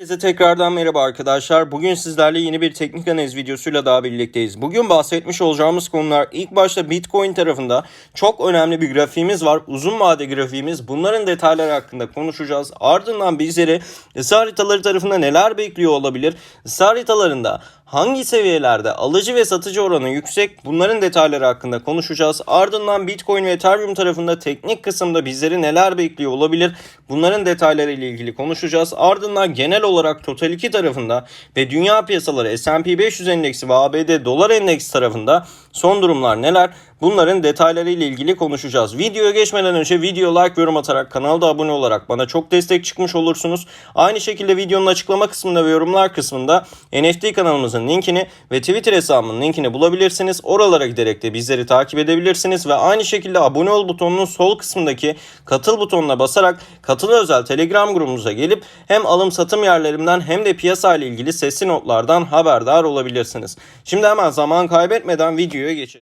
Herkese tekrardan merhaba arkadaşlar. Bugün sizlerle yeni bir teknik analiz videosuyla daha birlikteyiz. Bugün bahsetmiş olacağımız konular ilk başta Bitcoin tarafında çok önemli bir grafiğimiz var. Uzun vade grafiğimiz. Bunların detayları hakkında konuşacağız. Ardından bizleri ısı haritaları tarafında neler bekliyor olabilir? Isı haritalarında hangi seviyelerde alıcı ve satıcı oranı yüksek? Bunların detayları hakkında konuşacağız. Ardından Bitcoin ve Ethereum tarafında teknik kısımda bizleri neler bekliyor olabilir? Bunların detayları ile ilgili konuşacağız. Ardından genel olarak Total 2 tarafında ve dünya piyasaları S&P 500 endeksi ve ABD dolar endeksi tarafında son durumlar neler? Bunların detayları ile ilgili konuşacağız. Videoya geçmeden önce video like, yorum atarak kanalda abone olarak bana çok destek çıkmış olursunuz. Aynı şekilde videonun açıklama kısmında ve yorumlar kısmında NFT kanalımızın linkini ve Twitter hesabımın linkini bulabilirsiniz. Oralara giderek de bizleri takip edebilirsiniz ve aynı şekilde abone ol butonunun sol kısmındaki katıl butonuna basarak katıl özel Telegram grubumuza gelip hem alım satım yerlerimden hem de piyasa ile ilgili sesli notlardan haberdar olabilirsiniz. Şimdi hemen zaman kaybetmeden videoya geçelim.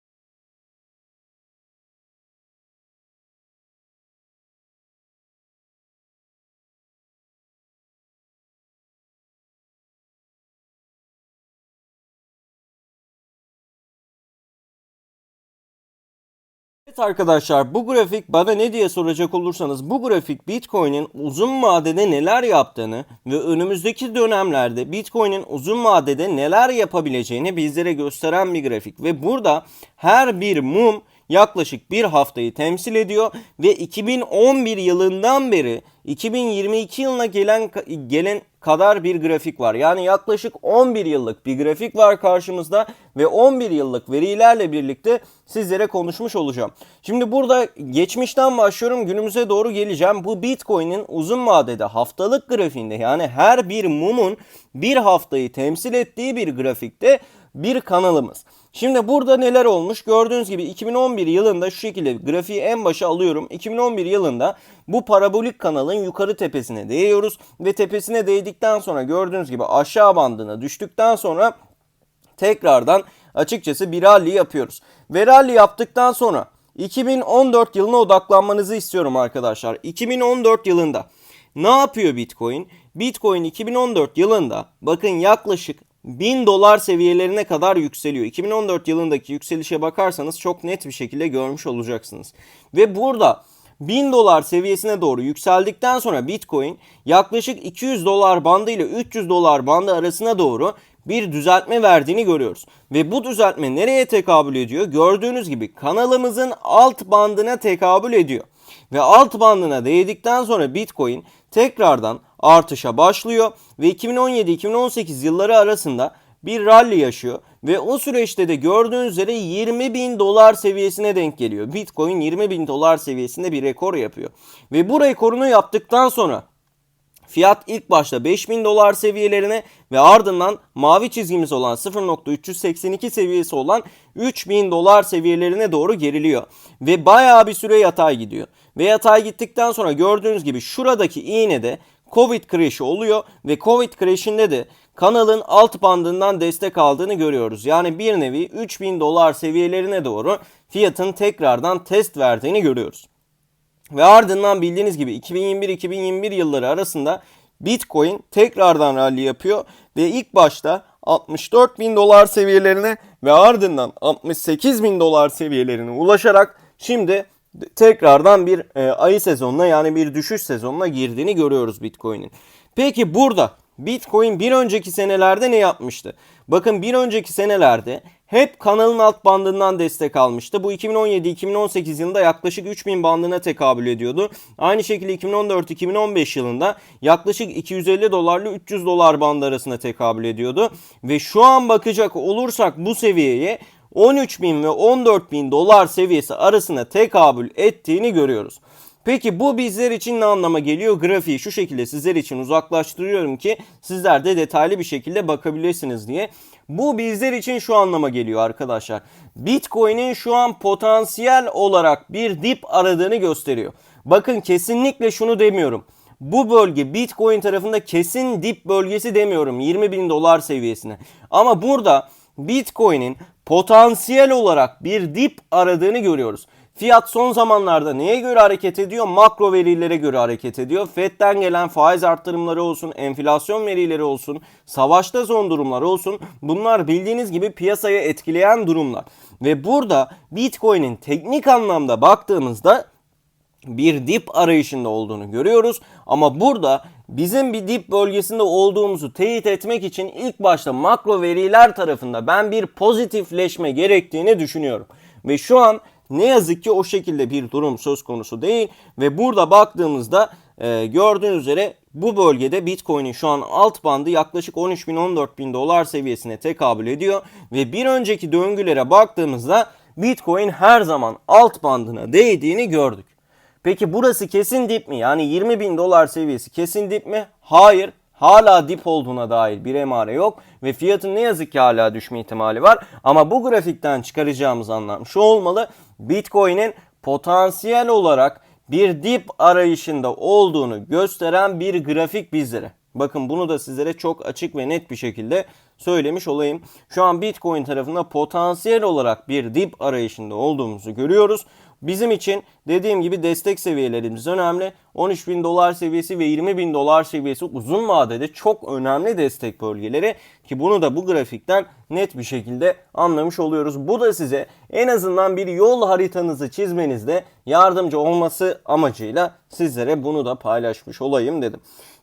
Evet arkadaşlar bu grafik bana ne diye soracak olursanız bu grafik Bitcoin'in uzun vadede neler yaptığını ve önümüzdeki dönemlerde Bitcoin'in uzun vadede neler yapabileceğini bizlere gösteren bir grafik. Ve burada her bir mum yaklaşık bir haftayı temsil ediyor ve 2011 yılından beri 2022 yılına gelen gelen kadar bir grafik var. Yani yaklaşık 11 yıllık bir grafik var karşımızda ve 11 yıllık verilerle birlikte sizlere konuşmuş olacağım. Şimdi burada geçmişten başlıyorum günümüze doğru geleceğim. Bu Bitcoin'in uzun vadede haftalık grafiğinde yani her bir mumun bir haftayı temsil ettiği bir grafikte bir kanalımız. Şimdi burada neler olmuş? Gördüğünüz gibi 2011 yılında şu şekilde grafiği en başa alıyorum. 2011 yılında bu parabolik kanalın yukarı tepesine değiyoruz ve tepesine değdikten sonra gördüğünüz gibi aşağı bandına düştükten sonra tekrardan açıkçası bir rally yapıyoruz. Ve rally yaptıktan sonra 2014 yılına odaklanmanızı istiyorum arkadaşlar. 2014 yılında ne yapıyor Bitcoin? Bitcoin 2014 yılında bakın yaklaşık 1000 dolar seviyelerine kadar yükseliyor. 2014 yılındaki yükselişe bakarsanız çok net bir şekilde görmüş olacaksınız. Ve burada 1000 dolar seviyesine doğru yükseldikten sonra Bitcoin yaklaşık 200 dolar bandı ile 300 dolar bandı arasına doğru bir düzeltme verdiğini görüyoruz. Ve bu düzeltme nereye tekabül ediyor? Gördüğünüz gibi kanalımızın alt bandına tekabül ediyor. Ve alt bandına değdikten sonra Bitcoin tekrardan artışa başlıyor ve 2017-2018 yılları arasında bir rally yaşıyor ve o süreçte de gördüğünüz üzere 20 bin dolar seviyesine denk geliyor. Bitcoin 20 bin dolar seviyesinde bir rekor yapıyor. Ve bu rekorunu yaptıktan sonra Fiyat ilk başta 5000 dolar seviyelerine ve ardından mavi çizgimiz olan 0.382 seviyesi olan 3000 dolar seviyelerine doğru geriliyor. Ve bayağı bir süre yatay gidiyor. Ve yatay gittikten sonra gördüğünüz gibi şuradaki iğnede Covid crash'i oluyor ve Covid crash'inde de kanalın alt bandından destek aldığını görüyoruz. Yani bir nevi 3000 dolar seviyelerine doğru fiyatın tekrardan test verdiğini görüyoruz. Ve ardından bildiğiniz gibi 2021-2021 yılları arasında Bitcoin tekrardan rally yapıyor ve ilk başta 64 bin dolar seviyelerine ve ardından 68 bin dolar seviyelerine ulaşarak şimdi tekrardan bir e, ayı sezonuna yani bir düşüş sezonuna girdiğini görüyoruz Bitcoin'in. Peki burada Bitcoin bir önceki senelerde ne yapmıştı? Bakın bir önceki senelerde hep kanalın alt bandından destek almıştı. Bu 2017-2018 yılında yaklaşık 3000 bandına tekabül ediyordu. Aynı şekilde 2014-2015 yılında yaklaşık 250 dolarla 300 dolar bandı arasında tekabül ediyordu. Ve şu an bakacak olursak bu seviyeye 13.000 ve 14.000 dolar seviyesi arasında tekabül ettiğini görüyoruz. Peki bu bizler için ne anlama geliyor? Grafiği şu şekilde sizler için uzaklaştırıyorum ki sizler de detaylı bir şekilde bakabilirsiniz diye. Bu bizler için şu anlama geliyor arkadaşlar. Bitcoin'in şu an potansiyel olarak bir dip aradığını gösteriyor. Bakın kesinlikle şunu demiyorum. Bu bölge Bitcoin tarafında kesin dip bölgesi demiyorum 20 bin dolar seviyesine. Ama burada Bitcoin'in potansiyel olarak bir dip aradığını görüyoruz. Fiyat son zamanlarda neye göre hareket ediyor? Makro verilere göre hareket ediyor. Fed'den gelen faiz arttırımları olsun, enflasyon verileri olsun, savaşta son durumlar olsun. Bunlar bildiğiniz gibi piyasayı etkileyen durumlar. Ve burada Bitcoin'in teknik anlamda baktığımızda bir dip arayışında olduğunu görüyoruz. Ama burada bizim bir dip bölgesinde olduğumuzu teyit etmek için ilk başta makro veriler tarafında ben bir pozitifleşme gerektiğini düşünüyorum. Ve şu an ne yazık ki o şekilde bir durum söz konusu değil ve burada baktığımızda e, gördüğünüz üzere bu bölgede Bitcoin'in şu an alt bandı yaklaşık 13 bin 14 bin dolar seviyesine tekabül ediyor ve bir önceki döngülere baktığımızda Bitcoin her zaman alt bandına değdiğini gördük. Peki burası kesin dip mi? Yani 20 bin dolar seviyesi kesin dip mi? Hayır. Hala dip olduğuna dair bir emare yok ve fiyatın ne yazık ki hala düşme ihtimali var. Ama bu grafikten çıkaracağımız anlam şu olmalı. Bitcoin'in potansiyel olarak bir dip arayışında olduğunu gösteren bir grafik bizlere. Bakın bunu da sizlere çok açık ve net bir şekilde söylemiş olayım. Şu an Bitcoin tarafında potansiyel olarak bir dip arayışında olduğumuzu görüyoruz. Bizim için dediğim gibi destek seviyelerimiz önemli. 13 bin dolar seviyesi ve 20 bin dolar seviyesi uzun vadede çok önemli destek bölgeleri ki bunu da bu grafikten net bir şekilde anlamış oluyoruz. Bu da size en azından bir yol haritanızı çizmenizde yardımcı olması amacıyla sizlere bunu da paylaşmış olayım dedim.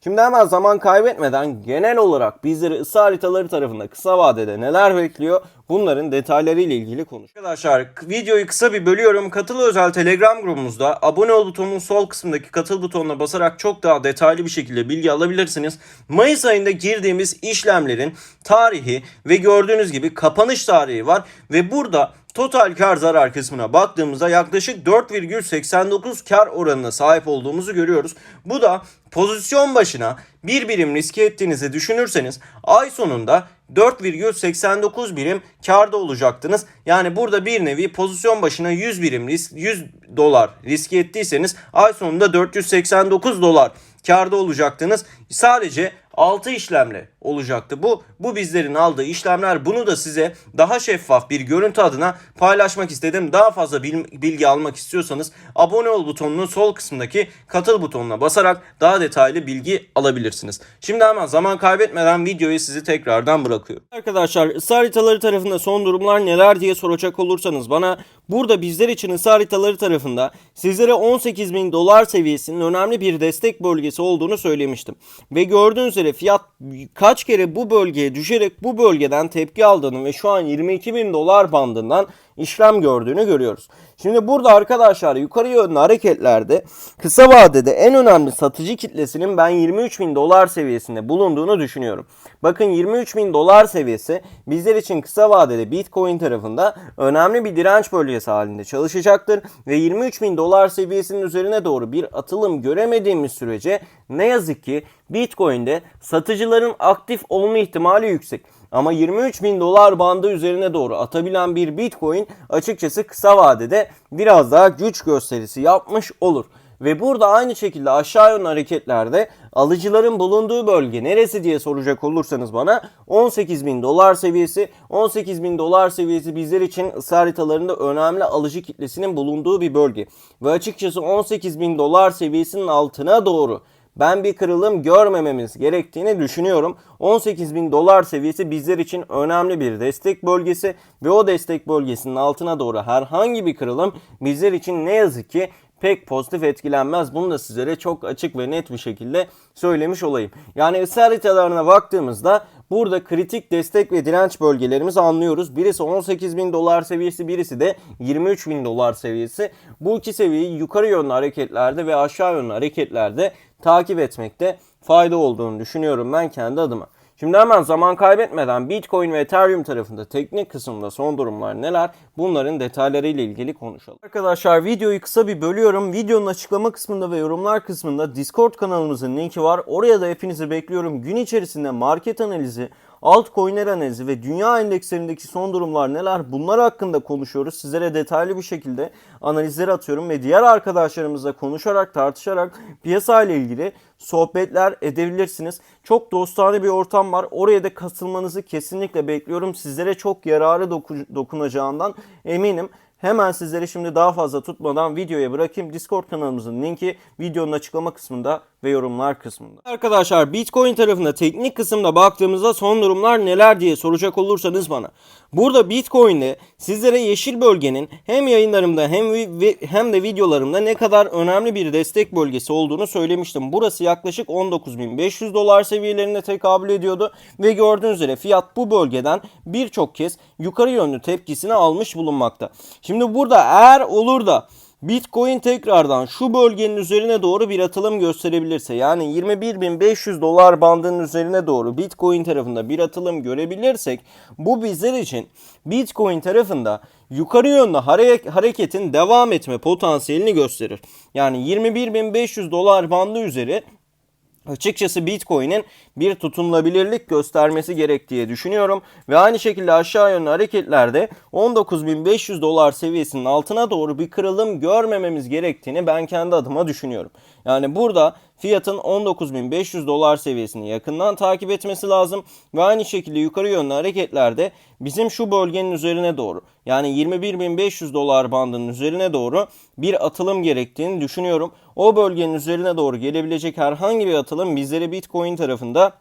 Şimdi hemen zaman kaybetmeden genel olarak bizleri ısı haritaları tarafında kısa vadede neler bekliyor bunların detaylarıyla ilgili konuş. Arkadaşlar videoyu kısa bir bölüyorum. Katıl özel Telegram grubumuzda abone ol butonunun sol kısmındaki katıl butonuna basarak çok daha detaylı bir şekilde bilgi alabilirsiniz. Mayıs ayında girdiğimiz işlemlerin tarihi ve gördüğünüz gibi kapanış tarihi var ve burada total kar zarar kısmına baktığımızda yaklaşık 4,89 kar oranına sahip olduğumuzu görüyoruz. Bu da pozisyon başına bir birim riske ettiğinizi düşünürseniz ay sonunda 4,89 birim karda olacaktınız. Yani burada bir nevi pozisyon başına 100 birim risk 100 dolar riske ettiyseniz ay sonunda 489 dolar karda olacaktınız. Sadece 6 işlemle olacaktı bu. Bu bizlerin aldığı işlemler. Bunu da size daha şeffaf bir görüntü adına paylaşmak istedim. Daha fazla bilgi almak istiyorsanız abone ol butonunun sol kısmındaki katıl butonuna basarak daha detaylı bilgi alabilirsiniz. Şimdi hemen zaman kaybetmeden videoyu sizi tekrardan bırakıyorum. Arkadaşlar ısı haritaları tarafında son durumlar neler diye soracak olursanız bana burada bizler için ısı haritaları tarafında sizlere 18 bin dolar seviyesinin önemli bir destek bölgesi olduğunu söylemiştim. Ve gördüğünüz üzere fiyat kaç kere bu bölgeye düşerek bu bölgeden tepki aldığını ve şu an 22 bin dolar bandından işlem gördüğünü görüyoruz. Şimdi burada arkadaşlar yukarı yönlü hareketlerde kısa vadede en önemli satıcı kitlesinin ben 23 bin dolar seviyesinde bulunduğunu düşünüyorum. Bakın 23 bin dolar seviyesi bizler için kısa vadede Bitcoin tarafında önemli bir direnç bölgesi halinde çalışacaktır. Ve 23 bin dolar seviyesinin üzerine doğru bir atılım göremediğimiz sürece ne yazık ki Bitcoin'de satıcıların aktif olma ihtimali yüksek. Ama 23 bin dolar bandı üzerine doğru atabilen bir Bitcoin açıkçası kısa vadede biraz daha güç gösterisi yapmış olur. Ve burada aynı şekilde aşağı yönlü hareketlerde alıcıların bulunduğu bölge neresi diye soracak olursanız bana 18 bin dolar seviyesi 18 bin dolar seviyesi bizler için ısı haritalarında önemli alıcı kitlesinin bulunduğu bir bölge. Ve açıkçası 18 bin dolar seviyesinin altına doğru ben bir kırılım görmememiz gerektiğini düşünüyorum. 18 bin dolar seviyesi bizler için önemli bir destek bölgesi ve o destek bölgesinin altına doğru herhangi bir kırılım bizler için ne yazık ki pek pozitif etkilenmez. Bunu da sizlere çok açık ve net bir şekilde söylemiş olayım. Yani ısı haritalarına baktığımızda burada kritik destek ve direnç bölgelerimizi anlıyoruz. Birisi 18 bin dolar seviyesi birisi de 23 bin dolar seviyesi. Bu iki seviyeyi yukarı yönlü hareketlerde ve aşağı yönlü hareketlerde takip etmekte fayda olduğunu düşünüyorum ben kendi adıma. Şimdi hemen zaman kaybetmeden Bitcoin ve Ethereum tarafında teknik kısımda son durumlar neler bunların detaylarıyla ilgili konuşalım. Arkadaşlar videoyu kısa bir bölüyorum. Videonun açıklama kısmında ve yorumlar kısmında Discord kanalımızın linki var. Oraya da hepinizi bekliyorum. Gün içerisinde market analizi, altcoin'ler analizi ve dünya endekslerindeki son durumlar neler bunlar hakkında konuşuyoruz. Sizlere detaylı bir şekilde analizleri atıyorum ve diğer arkadaşlarımızla konuşarak tartışarak piyasa ile ilgili sohbetler edebilirsiniz. Çok dostane bir ortam var. Oraya da katılmanızı kesinlikle bekliyorum. Sizlere çok yararı doku- dokunacağından eminim. Hemen sizleri şimdi daha fazla tutmadan videoya bırakayım. Discord kanalımızın linki videonun açıklama kısmında ve yorumlar kısmında. Arkadaşlar Bitcoin tarafında teknik kısımda baktığımızda son durumlar neler diye soracak olursanız bana. Burada Bitcoin'de sizlere yeşil bölgenin hem yayınlarımda hem hem de videolarımda ne kadar önemli bir destek bölgesi olduğunu söylemiştim. Burası yaklaşık 19.500 dolar seviyelerine tekabül ediyordu ve gördüğünüz üzere fiyat bu bölgeden birçok kez yukarı yönlü tepkisini almış bulunmakta. Şimdi burada eğer olur da Bitcoin tekrardan şu bölgenin üzerine doğru bir atılım gösterebilirse yani 21.500 dolar bandının üzerine doğru Bitcoin tarafında bir atılım görebilirsek bu bizler için Bitcoin tarafında yukarı yönlü hare- hareketin devam etme potansiyelini gösterir. Yani 21.500 dolar bandı üzeri açıkçası Bitcoin'in bir tutunulabilirlik göstermesi gerek diye düşünüyorum. Ve aynı şekilde aşağı yönlü hareketlerde 19.500 dolar seviyesinin altına doğru bir kırılım görmememiz gerektiğini ben kendi adıma düşünüyorum. Yani burada fiyatın 19.500 dolar seviyesini yakından takip etmesi lazım. Ve aynı şekilde yukarı yönlü hareketlerde bizim şu bölgenin üzerine doğru yani 21.500 dolar bandının üzerine doğru bir atılım gerektiğini düşünüyorum. O bölgenin üzerine doğru gelebilecek herhangi bir atılım bizleri Bitcoin tarafında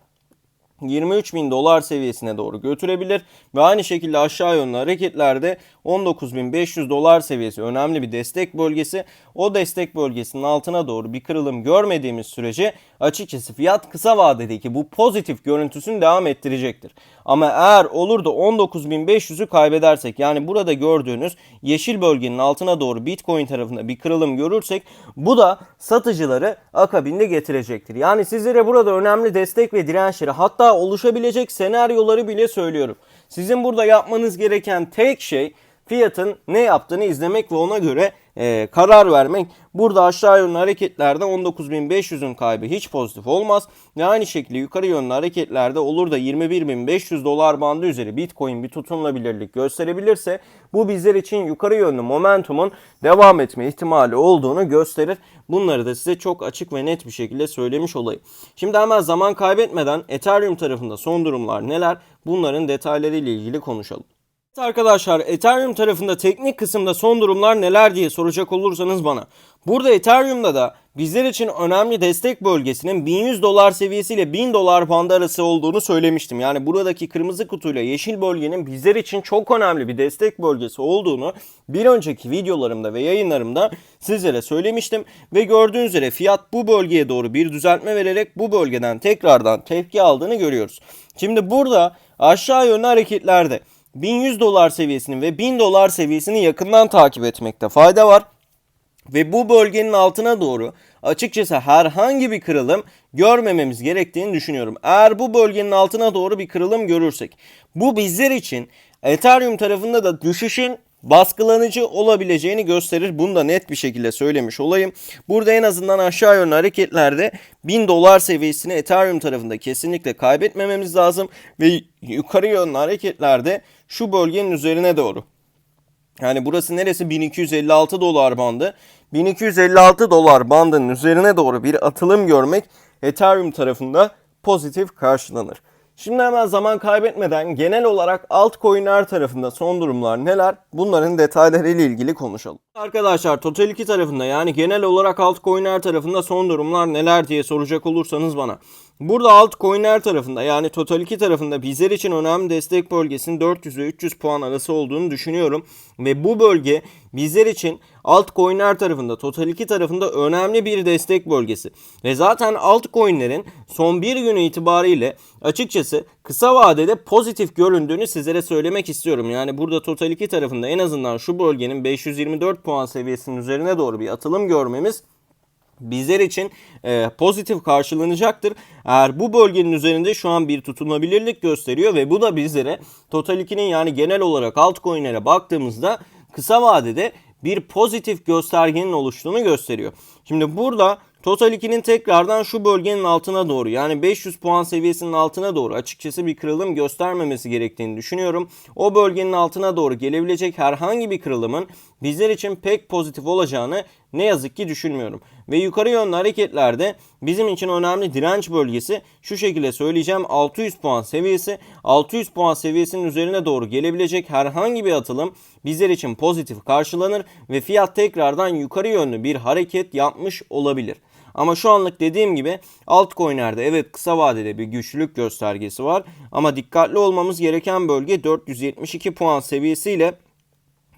23 bin dolar seviyesine doğru götürebilir ve aynı şekilde aşağı yönlü hareketlerde 19.500 dolar seviyesi önemli bir destek bölgesi. O destek bölgesinin altına doğru bir kırılım görmediğimiz sürece açıkçası fiyat kısa vadedeki bu pozitif görüntüsünü devam ettirecektir. Ama eğer olur da 19.500'ü kaybedersek yani burada gördüğünüz yeşil bölgenin altına doğru Bitcoin tarafında bir kırılım görürsek bu da satıcıları akabinde getirecektir. Yani sizlere burada önemli destek ve dirençleri hatta oluşabilecek senaryoları bile söylüyorum. Sizin burada yapmanız gereken tek şey fiyatın ne yaptığını izlemek ve ona göre e, karar vermek. Burada aşağı yönlü hareketlerde 19.500'ün kaybı hiç pozitif olmaz. Ve aynı şekilde yukarı yönlü hareketlerde olur da 21.500 dolar bandı üzeri Bitcoin bir tutunulabilirlik gösterebilirse bu bizler için yukarı yönlü momentumun devam etme ihtimali olduğunu gösterir. Bunları da size çok açık ve net bir şekilde söylemiş olayım. Şimdi hemen zaman kaybetmeden Ethereum tarafında son durumlar neler? Bunların detayları ile ilgili konuşalım. Arkadaşlar Ethereum tarafında teknik kısımda son durumlar neler diye soracak olursanız bana. Burada Ethereum'da da bizler için önemli destek bölgesinin 1100 dolar seviyesiyle 1000 dolar bandı arası olduğunu söylemiştim. Yani buradaki kırmızı kutuyla yeşil bölgenin bizler için çok önemli bir destek bölgesi olduğunu bir önceki videolarımda ve yayınlarımda sizlere söylemiştim. Ve gördüğünüz üzere fiyat bu bölgeye doğru bir düzeltme vererek bu bölgeden tekrardan tepki aldığını görüyoruz. Şimdi burada aşağı yönlü hareketlerde 1100 dolar seviyesini ve 1000 dolar seviyesini yakından takip etmekte fayda var. Ve bu bölgenin altına doğru açıkçası herhangi bir kırılım görmememiz gerektiğini düşünüyorum. Eğer bu bölgenin altına doğru bir kırılım görürsek bu bizler için Ethereum tarafında da düşüşün baskılanıcı olabileceğini gösterir. Bunu da net bir şekilde söylemiş olayım. Burada en azından aşağı yönlü hareketlerde 1000 dolar seviyesini Ethereum tarafında kesinlikle kaybetmememiz lazım. Ve yukarı yönlü hareketlerde şu bölgenin üzerine doğru. Yani burası neresi? 1256 dolar bandı. 1256 dolar bandının üzerine doğru bir atılım görmek Ethereum tarafında pozitif karşılanır. Şimdi hemen zaman kaybetmeden genel olarak altcoin'ler tarafında son durumlar neler? Bunların detayları ilgili konuşalım. Arkadaşlar Total 2 tarafında yani genel olarak altcoin'ler tarafında son durumlar neler diye soracak olursanız bana. Burada altcoin'ler tarafında yani Total 2 tarafında bizler için önemli destek bölgesinin 400 ve 300 puan arası olduğunu düşünüyorum. Ve bu bölge bizler için altcoin'ler tarafında Total 2 tarafında önemli bir destek bölgesi. Ve zaten altcoin'lerin son bir günü itibariyle açıkçası kısa vadede pozitif göründüğünü sizlere söylemek istiyorum. Yani burada Total 2 tarafında en azından şu bölgenin 524 puan seviyesinin üzerine doğru bir atılım görmemiz bizler için e, pozitif karşılanacaktır. Eğer bu bölgenin üzerinde şu an bir tutunabilirlik gösteriyor ve bu da bizlere Total 2'nin yani genel olarak altcoin'lere baktığımızda kısa vadede bir pozitif göstergenin oluştuğunu gösteriyor. Şimdi burada Total 2'nin tekrardan şu bölgenin altına doğru yani 500 puan seviyesinin altına doğru açıkçası bir kırılım göstermemesi gerektiğini düşünüyorum. O bölgenin altına doğru gelebilecek herhangi bir kırılımın bizler için pek pozitif olacağını ne yazık ki düşünmüyorum. Ve yukarı yönlü hareketlerde bizim için önemli direnç bölgesi şu şekilde söyleyeceğim 600 puan seviyesi 600 puan seviyesinin üzerine doğru gelebilecek herhangi bir atılım bizler için pozitif karşılanır ve fiyat tekrardan yukarı yönlü bir hareket yapmış olabilir. Ama şu anlık dediğim gibi altcoin'lerde evet kısa vadede bir güçlülük göstergesi var ama dikkatli olmamız gereken bölge 472 puan seviyesiyle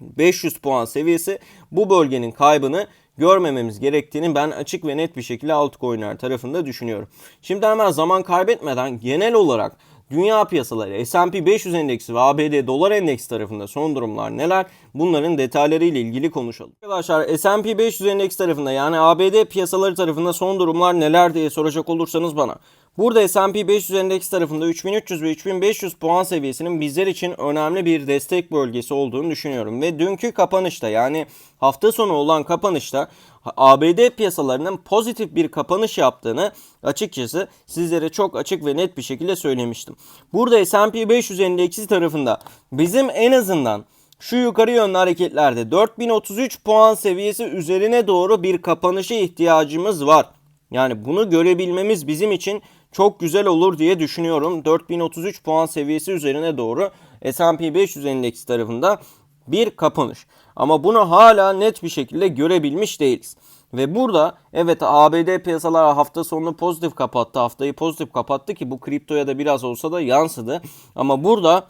500 puan seviyesi bu bölgenin kaybını görmememiz gerektiğini ben açık ve net bir şekilde altcoin'ler tarafında düşünüyorum. Şimdi hemen zaman kaybetmeden genel olarak dünya piyasaları, S&P 500 endeksi ve ABD dolar endeksi tarafında son durumlar neler? Bunların detayları ile ilgili konuşalım. Arkadaşlar S&P 500 endeksi tarafında yani ABD piyasaları tarafında son durumlar neler diye soracak olursanız bana. Burada S&P 500 endeks tarafında 3300 ve 3500 puan seviyesinin bizler için önemli bir destek bölgesi olduğunu düşünüyorum. Ve dünkü kapanışta yani hafta sonu olan kapanışta ABD piyasalarının pozitif bir kapanış yaptığını açıkçası sizlere çok açık ve net bir şekilde söylemiştim. Burada S&P 500 endeksi tarafında bizim en azından şu yukarı yönlü hareketlerde 4033 puan seviyesi üzerine doğru bir kapanışa ihtiyacımız var. Yani bunu görebilmemiz bizim için çok güzel olur diye düşünüyorum. 4033 puan seviyesi üzerine doğru S&P 500 endeksi tarafında bir kapanış. Ama bunu hala net bir şekilde görebilmiş değiliz. Ve burada evet ABD piyasalar hafta sonunu pozitif kapattı. Haftayı pozitif kapattı ki bu kriptoya da biraz olsa da yansıdı. Ama burada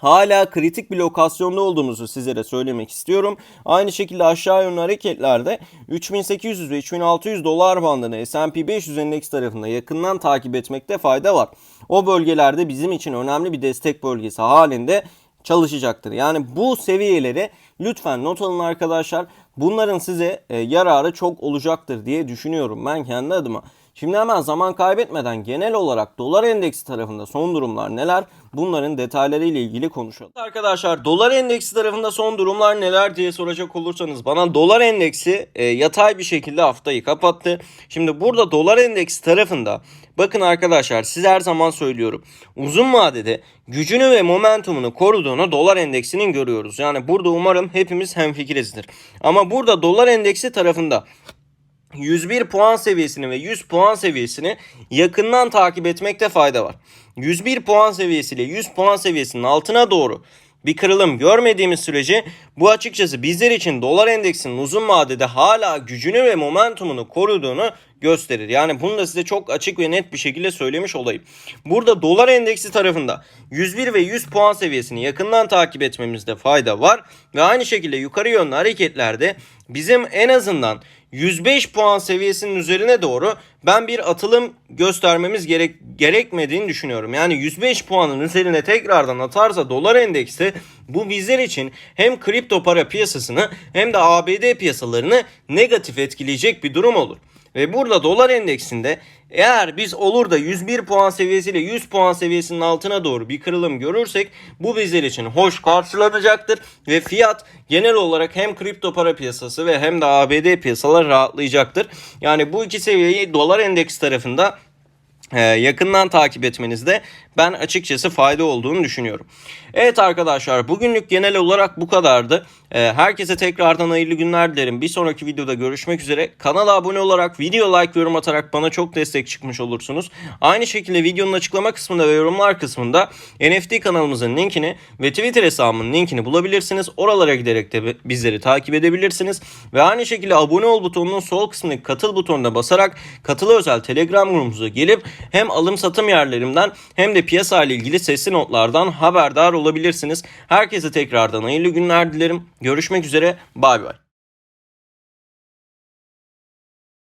hala kritik bir lokasyonda olduğumuzu sizlere söylemek istiyorum. Aynı şekilde aşağı yönlü hareketlerde 3800 ve 3600 dolar bandını S&P 500 endeks tarafında yakından takip etmekte fayda var. O bölgelerde bizim için önemli bir destek bölgesi halinde çalışacaktır. Yani bu seviyeleri lütfen not alın arkadaşlar. Bunların size e, yararı çok olacaktır diye düşünüyorum ben kendi adıma. Şimdi hemen zaman kaybetmeden genel olarak dolar endeksi tarafında son durumlar neler? Bunların detayları ile ilgili konuşalım. Arkadaşlar dolar endeksi tarafında son durumlar neler diye soracak olursanız bana dolar endeksi e, yatay bir şekilde haftayı kapattı. Şimdi burada dolar endeksi tarafında bakın arkadaşlar siz her zaman söylüyorum. Uzun vadede gücünü ve momentumunu koruduğunu dolar endeksinin görüyoruz. Yani burada umarım hepimiz hemfikirizdir. Ama burada dolar endeksi tarafında 101 puan seviyesini ve 100 puan seviyesini yakından takip etmekte fayda var. 101 puan seviyesiyle 100 puan seviyesinin altına doğru bir kırılım görmediğimiz sürece bu açıkçası bizler için dolar endeksinin uzun vadede hala gücünü ve momentumunu koruduğunu gösterir. Yani bunu da size çok açık ve net bir şekilde söylemiş olayım. Burada dolar endeksi tarafında 101 ve 100 puan seviyesini yakından takip etmemizde fayda var. Ve aynı şekilde yukarı yönlü hareketlerde bizim en azından 105 puan seviyesinin üzerine doğru ben bir atılım göstermemiz gerek gerekmediğini düşünüyorum. Yani 105 puanın üzerine tekrardan atarsa dolar endeksi bu bizler için hem kripto para piyasasını hem de ABD piyasalarını negatif etkileyecek bir durum olur. Ve burada dolar endeksinde eğer biz olur da 101 puan seviyesiyle 100 puan seviyesinin altına doğru bir kırılım görürsek bu bizler için hoş karşılanacaktır ve fiyat genel olarak hem kripto para piyasası ve hem de ABD piyasaları rahatlayacaktır. Yani bu iki seviyeyi dolar endeks tarafında yakından takip etmenizde ben açıkçası fayda olduğunu düşünüyorum. Evet arkadaşlar bugünlük genel olarak bu kadardı. E, herkese tekrardan hayırlı günler dilerim. Bir sonraki videoda görüşmek üzere. Kanala abone olarak, video like, yorum atarak bana çok destek çıkmış olursunuz. Aynı şekilde videonun açıklama kısmında ve yorumlar kısmında NFT kanalımızın linkini ve Twitter hesabımın linkini bulabilirsiniz. Oralara giderek de bizleri takip edebilirsiniz. Ve aynı şekilde abone ol butonunun sol kısmındaki katıl butonuna basarak katılı özel Telegram grubumuza gelip hem alım satım yerlerimden hem de piyasa ile ilgili sesli notlardan haberdar olabilirsiniz. Herkese tekrardan hayırlı günler dilerim. Görüşmek üzere. Bay bay.